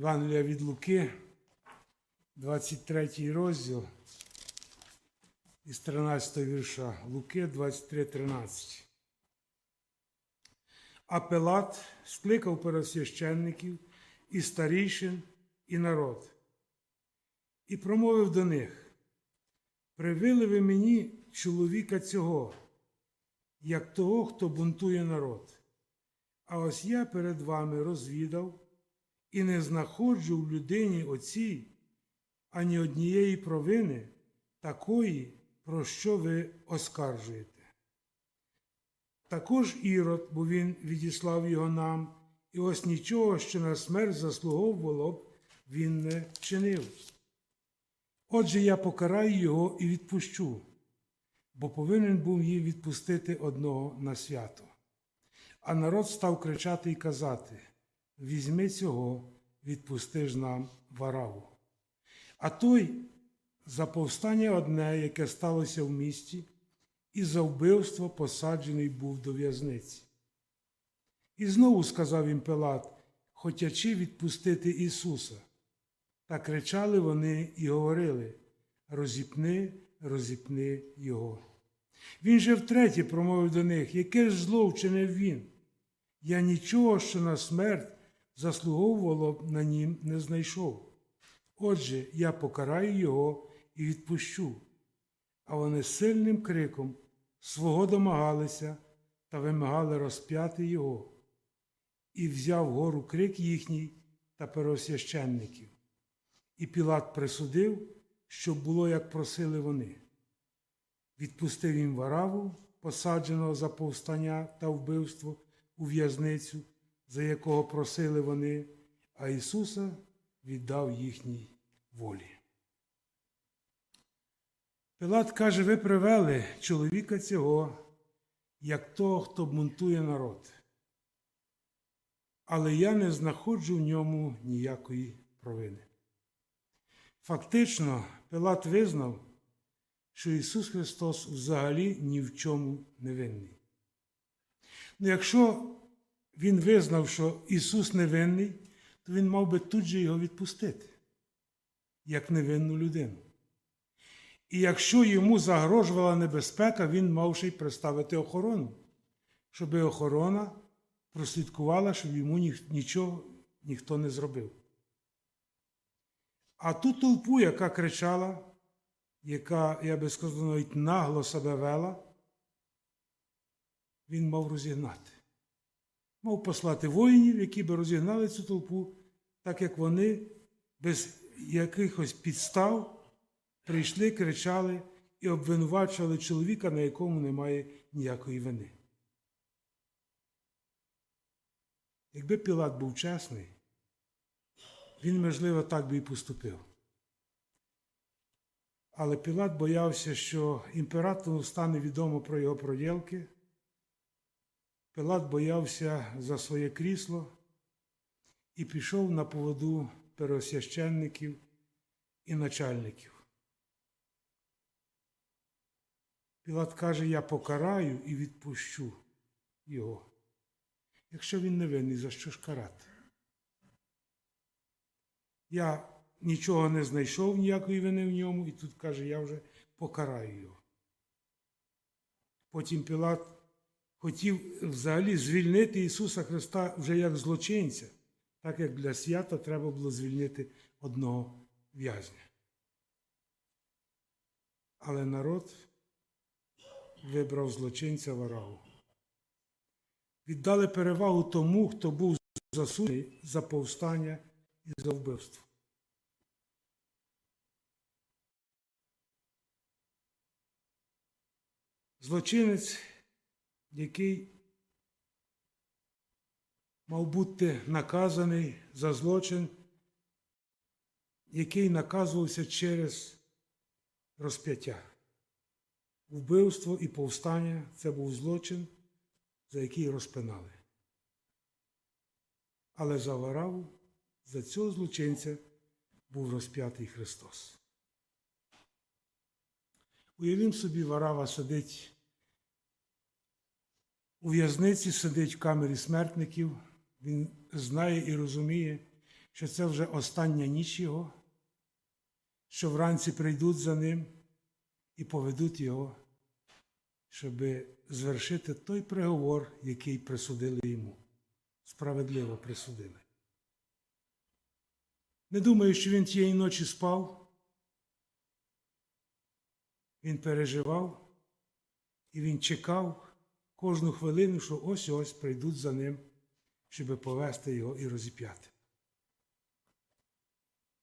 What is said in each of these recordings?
Євангелія від Луки, 23 розділ із 13 вірша Луки 23, 13. А Пилат скликав первосвященників і старішин, і народ, і промовив до них: Привели ви мені чоловіка цього, як того, хто бунтує народ. А ось я перед вами розвідав і не знаходжу в людині оцій ані однієї провини, такої, про що ви оскаржуєте. Також Ірод, бо він відіслав його нам, і ось нічого, що на смерть заслуговувало б, він не чинив. Отже, я покараю його і відпущу, бо повинен був її відпустити одного на свято. А народ став кричати і казати: Візьми цього, відпусти ж нам вараву. А той за повстання одне, яке сталося в місті, і за вбивство посаджений був до в'язниці. І знову сказав їм Пилат, хотячи відпустити Ісуса. Та кричали вони і говорили: Розіпни, розіпни Його. Він же втретє промовив до них, яке ж зло вчинив він. Я нічого, що на смерть заслуговувало на нім, не знайшов. Отже, я покараю його і відпущу. А вони сильним криком свого домагалися та вимагали розп'яти його, і взяв гору крик їхній та первосвященників. І Пілат присудив, щоб було, як просили вони. Відпустив їм вараву, посадженого за повстання та вбивство у в'язницю, за якого просили вони, а Ісуса віддав їхній волі. Пилат каже, ви привели чоловіка цього, як того, хто бунтує народ. Але я не знаходжу в ньому ніякої провини. Фактично, Пилат визнав, що Ісус Христос взагалі ні в чому не винний. Ну, якщо Він визнав, що Ісус невинний, то Він мав би тут же його відпустити, як невинну людину. І якщо йому загрожувала небезпека, він мав ще й представити охорону, щоб охорона прослідкувала, щоб йому нічого ніхто не зробив. А ту толпу, яка кричала, яка, я би сказав, навіть нагло себе вела, він мав розігнати. Мав послати воїнів, які би розігнали цю толпу, так як вони без якихось підстав прийшли, кричали і обвинувачували чоловіка, на якому немає ніякої вини. Якби Пілат був чесний, він, можливо, так би і поступив. Але Пілат боявся, що імператору стане відомо про його проділки. Пилат боявся за своє крісло і пішов на поводу первосвященників і начальників. Пілат каже, я покараю і відпущу його. Якщо він не винний, за що ж карати? Я нічого не знайшов, ніякої вини в ньому, і тут каже, я вже покараю його. Потім Пілат хотів взагалі звільнити Ісуса Христа вже як злочинця, так як для свята треба було звільнити одного в'язня. Але народ вибрав злочинця Вараву. Віддали перевагу тому, хто був засуджений за повстання і за вбивство. Злочинець, який мав бути наказаний за злочин, який наказувався через розп'яття. Вбивство і повстання це був злочин, за який розпинали. Але за Вараву, за цього злочинця був розп'ятий Христос. Уявім собі, Варава сидить у в'язниці, сидить в камері смертників, він знає і розуміє, що це вже остання ніч його, що вранці прийдуть за ним і поведуть його, щоб звершити той приговор, який присудили йому. Справедливо присудили. Не думаю, що він тієї ночі спав. Він переживав і він чекав кожну хвилину, що ось ось прийдуть за ним, щоб повести його і розіп'яти.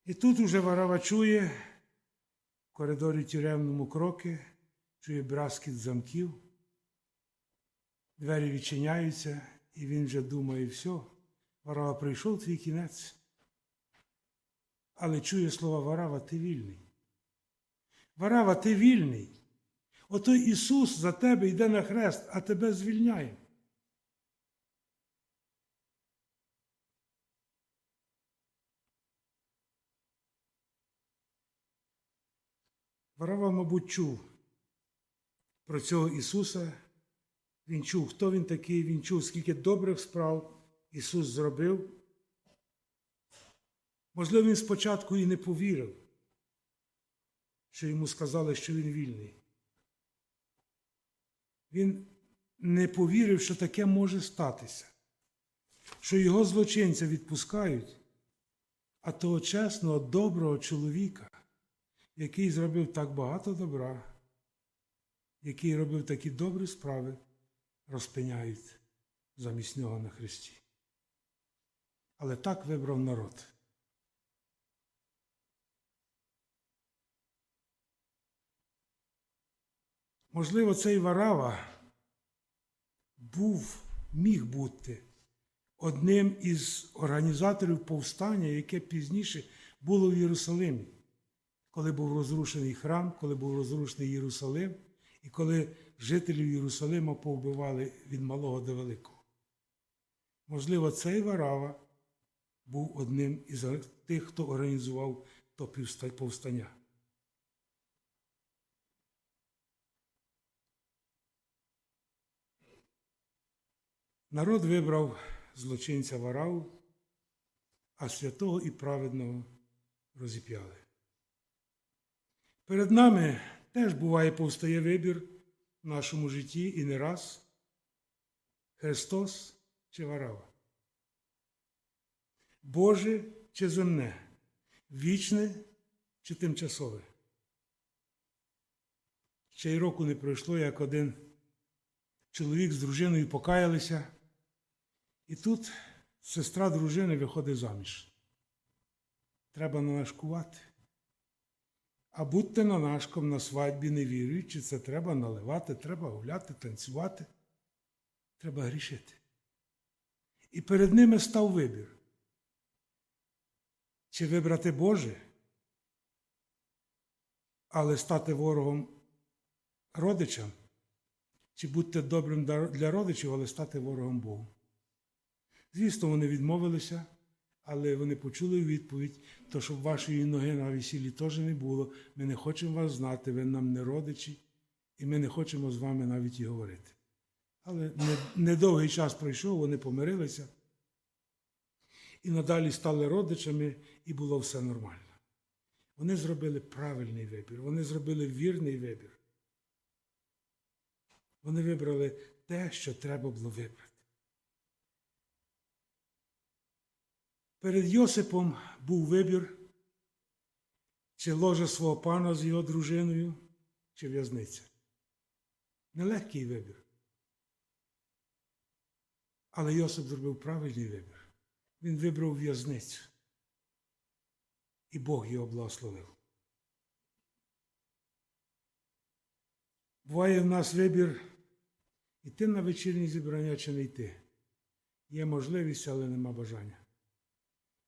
І тут уже Варава чує в коридорі тюремному кроки, чує браскіт замків, двері відчиняються, і він вже думає, все, Варава прийшов твій кінець. Але чує слова Варава, ти вільний. Варава, ти вільний. Ото Ісус за тебе йде на хрест, а тебе звільняє. Варава, мабуть, чув про цього Ісуса. Він чув, хто він такий, він чув, скільки добрих справ Ісус зробив. Можливо, він спочатку і не повірив, що йому сказали, що він вільний. Він не повірив, що таке може статися, що його злочинця відпускають, а того чесного, доброго чоловіка, який зробив так багато добра, який робив такі добрі справи, розпиняють замість нього на хресті. Але так вибрав народ. Можливо, цей Варава був, міг бути одним із організаторів повстання, яке пізніше було в Єрусалимі, коли був розрушений храм, коли був розрушений Єрусалим, і коли жителів Єрусалима повбивали від малого до великого. Можливо, цей Варава був одним із тих, хто організував то повстання. Народ вибрав злочинця Вараву, а святого і праведного розіп'яли. Перед нами теж буває повстає вибір в нашому житті і не раз Христос чи Варава. Боже чи земне, вічне чи тимчасове. Ще й року не пройшло, як один чоловік з дружиною покаялися. І тут сестра дружини виходить заміж. Треба налашкувати. А будьте нанашком на свадьбі не віруючи, це треба наливати, треба гуляти, танцювати. Треба грішити. І перед ними став вибір. Чи вибрати Боже, але стати ворогом родичам, чи бути добрим для родичів, але стати ворогом Богу. Звісно, вони відмовилися, але вони почули відповідь, то щоб вашої ноги на весіллі теж не було. Ми не хочемо вас знати, ви нам не родичі, і ми не хочемо з вами навіть і говорити. Але недовгий час пройшов, вони помирилися і надалі стали родичами, і було все нормально. Вони зробили правильний вибір, вони зробили вірний вибір. Вони вибрали те, що треба було вибрати. Перед Йосипом був вибір, чи ложе свого пана з його дружиною, чи в'язниця. Нелегкий вибір. Але Йосип зробив правильний вибір. Він вибрав в'язницю. І Бог його благословив. Буває в нас вибір йти на вечірні зібрання чи не йти. Є можливість, але нема бажання.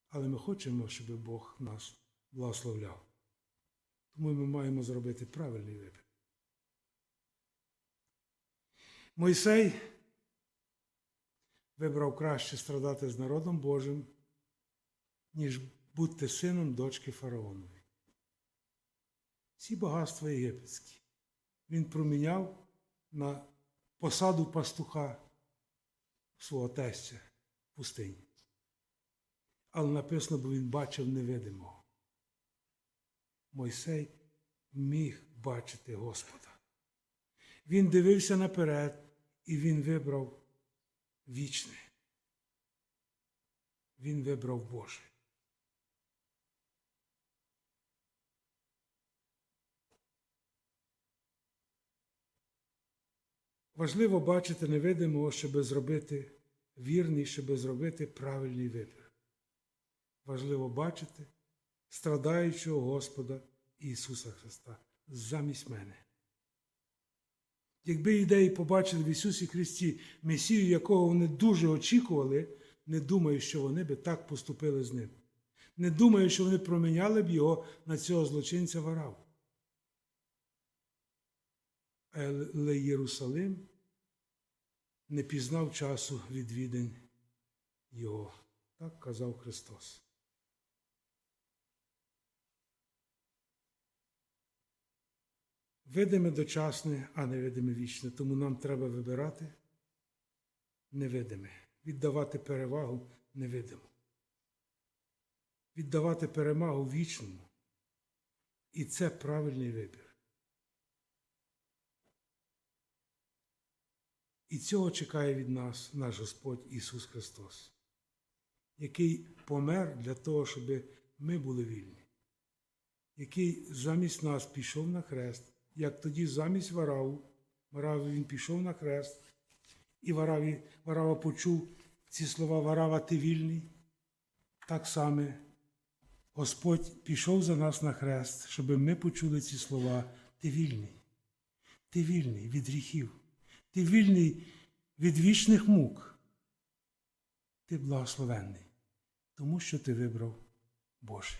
Але ми хочемо, щоб Бог нас благословляв. Тому ми маємо зробити правильний вибір. Мойсей вибрав краще страдати з народом Божим, ніж бути сином дочки фараонової. Всі багатства єгипетські він проміняв на посаду пастуха свого тестя в пустині. Але написано, бо він бачив невидимого. Мойсей міг бачити Господа. Він дивився наперед, і він вибрав вічне. Він вибрав Боже. Важливо бачити невидимого, щоб зробити вірний, щоб зробити правильний вибір. Важливо бачити страдаючого Господа Ісуса Христа замість мене. Якби ідеї побачили в Ісусі Христі Месію, якого вони дуже очікували, не думаю, що вони би так поступили з ним. Не думаю, що вони проміняли б його на цього злочинця варав. Але Єрусалим не пізнав часу відвідень Його. Так казав Христос. Видиме дочасне, а невидиме вічне. Тому нам треба вибирати невидиме, віддавати перевагу невидиму. Віддавати перемагу вічному. І це правильний вибір. І цього чекає від нас наш Господь Ісус Христос, який помер для того, щоб ми були вільні, який замість нас пішов на хрест, як тоді замість Вараву, Варави він пішов на хрест, і Вараві, Варава почув ці слова Варава, ти вільний. Так само Господь пішов за нас на хрест, щоб ми почули ці слова, ти вільний, ти вільний від гріхів. Ти вільний від вічних мук. Ти благословенний, тому що ти вибрав Боже.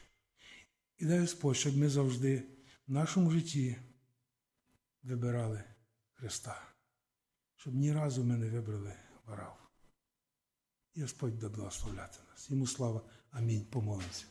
І дай Господь, щоб ми завжди в нашому житті вибирали Христа, щоб ні разу ми не вибрали варав. І Господь да благословляти нас. Йому слава. Амінь. Помолимося.